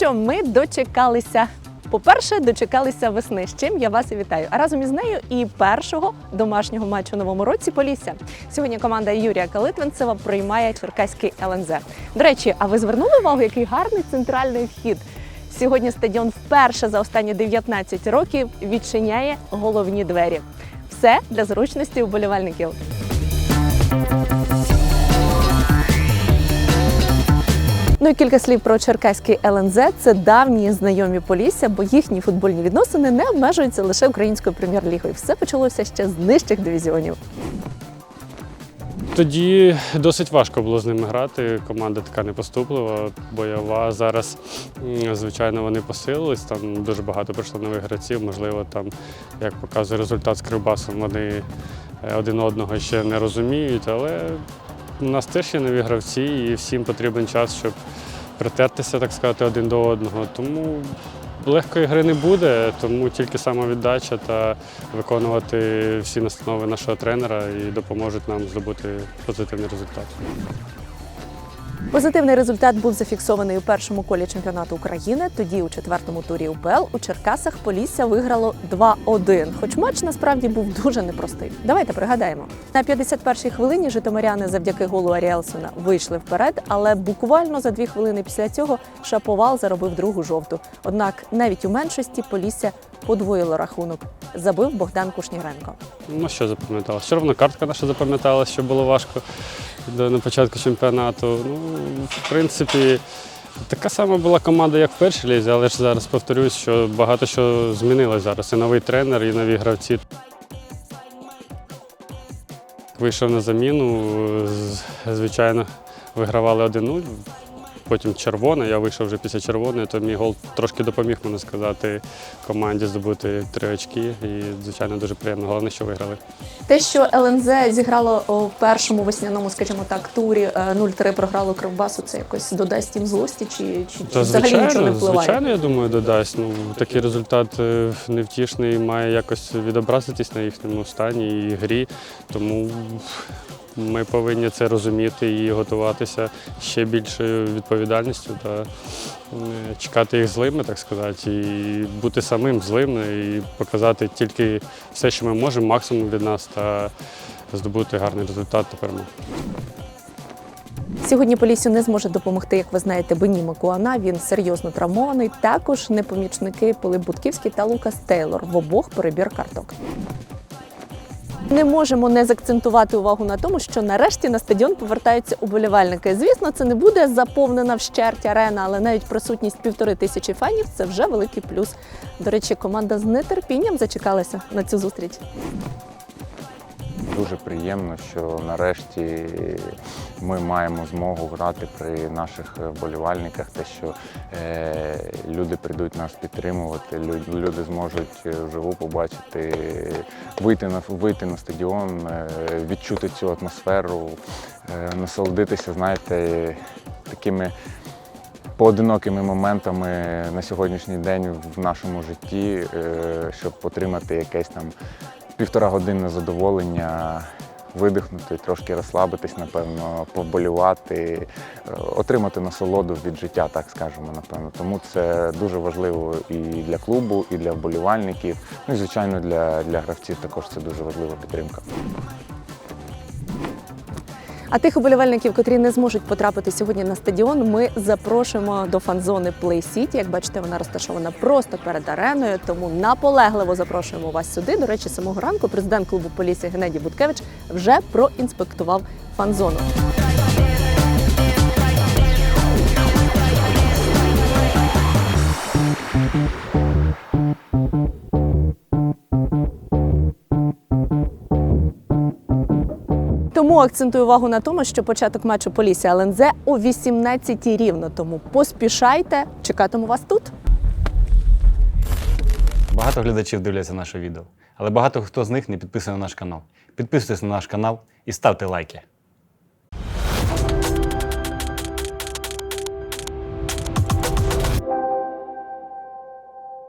що, ми дочекалися. По-перше, дочекалися весни, з чим я вас і вітаю. А разом із нею і першого домашнього матчу у новому році Полісся. Сьогодні команда Юрія Калитвинцева приймає Черкаський ЛНЗ. До речі, а ви звернули увагу, який гарний центральний вхід? Сьогодні стадіон вперше за останні 19 років відчиняє головні двері. Все для зручності вболівальників. Ну і кілька слів про черкаський ЛНЗ. Це давні знайомі Полісся, бо їхні футбольні відносини не обмежуються лише українською прем'єр-лігою. Все почалося ще з нижчих дивізіонів. Тоді досить важко було з ними грати. Команда така непоступлива, бойова. Зараз, звичайно, вони посилились. Там дуже багато прийшло нових гравців. Можливо, там, як показує результат з Кривбасом, вони е, один одного ще не розуміють, але у нас теж є нові гравці, і всім потрібен час, щоб притертися, так сказати, один до одного. Тому легкої гри не буде, тому тільки самовіддача та виконувати всі настанови нашого тренера і допоможуть нам здобути позитивний результат. Позитивний результат був зафіксований у першому колі чемпіонату України. Тоді у четвертому турі УПЛ у Черкасах Полісся виграло 2-1. Хоч матч насправді був дуже непростий. Давайте пригадаємо. На 51-й хвилині житомиряни завдяки голу Аріелсона вийшли вперед, але буквально за дві хвилини після цього Шаповал заробив другу жовту. Однак навіть у меншості Полісся подвоїло рахунок. Забив Богдан Кушніренко. Ну що запам'яталося? Червона картка наша запам'яталася, що було важко на початку чемпіонату. Ну, в принципі, така сама була команда, як в першій лізі, але ж зараз повторюсь, що багато що змінилось зараз. І новий тренер, і нові гравці. Вийшов на заміну, звичайно, вигравали 1-0. Потім червона, я вийшов вже після червоної, то мій гол трошки допоміг, можна сказати, команді здобути три очки. І, звичайно, дуже приємно. Головне, що виграли. Те, що ЛНЗ зіграло у першому весняному, скажімо так, турі е, 0-3 програло Кривбасу, це якось додасть їм злості чи, чи, Та, взагалі нічого не звичайно, впливає? звичайно, я думаю, додасть. Ну, такий результат е, невтішний має якось відобразитись на їхньому стані і грі. Тому ми повинні це розуміти і готуватися ще більшою відповідальністю та чекати їх злими, так сказати, і бути самим злим і показати тільки все, що ми можемо, максимум від нас та здобути гарний результат та перемогу. Сьогодні Полісю не зможе допомогти, як ви знаєте, Бені Макуана. Він серйозно травмований. Також не помічники Пилип Будківський та Лукас Тейлор. В обох перебір карток. Не можемо не закцентувати увагу на тому, що нарешті на стадіон повертаються уболівальники. Звісно, це не буде заповнена вщерть арена, але навіть присутність півтори тисячі фанів це вже великий плюс. До речі, команда з нетерпінням зачекалася на цю зустріч. Дуже приємно, що нарешті ми маємо змогу грати при наших вболівальниках, те, що е, люди прийдуть нас підтримувати, люди зможуть е, вживу побачити, вийти на вийти на стадіон, е, відчути цю атмосферу, е, насолодитися, знаєте, такими поодинокими моментами на сьогоднішній день в нашому житті, щоб отримати якесь там півтора годинне задоволення, видихнути, трошки розслабитись, напевно, поболювати, е, отримати насолоду від життя, так скажемо, напевно. Тому це дуже важливо і для клубу, і для вболівальників. Ну і звичайно для, для гравців також це дуже важлива підтримка. А тих уболівальників, котрі не зможуть потрапити сьогодні на стадіон, ми запрошуємо до фан-зони Play City. Як бачите, вона розташована просто перед ареною, тому наполегливо запрошуємо вас сюди. До речі, самого ранку президент клубу Полісі Геннадій Буткевич вже проінспектував фан-зону. Тому акцентую увагу на тому, що початок матчу Полісся ЛНЗ о 18 рівно. Тому поспішайте, чекатиму вас тут. Багато глядачів дивляться наше відео, але багато хто з них не підписаний на наш канал. Підписуйтесь на наш канал і ставте лайки.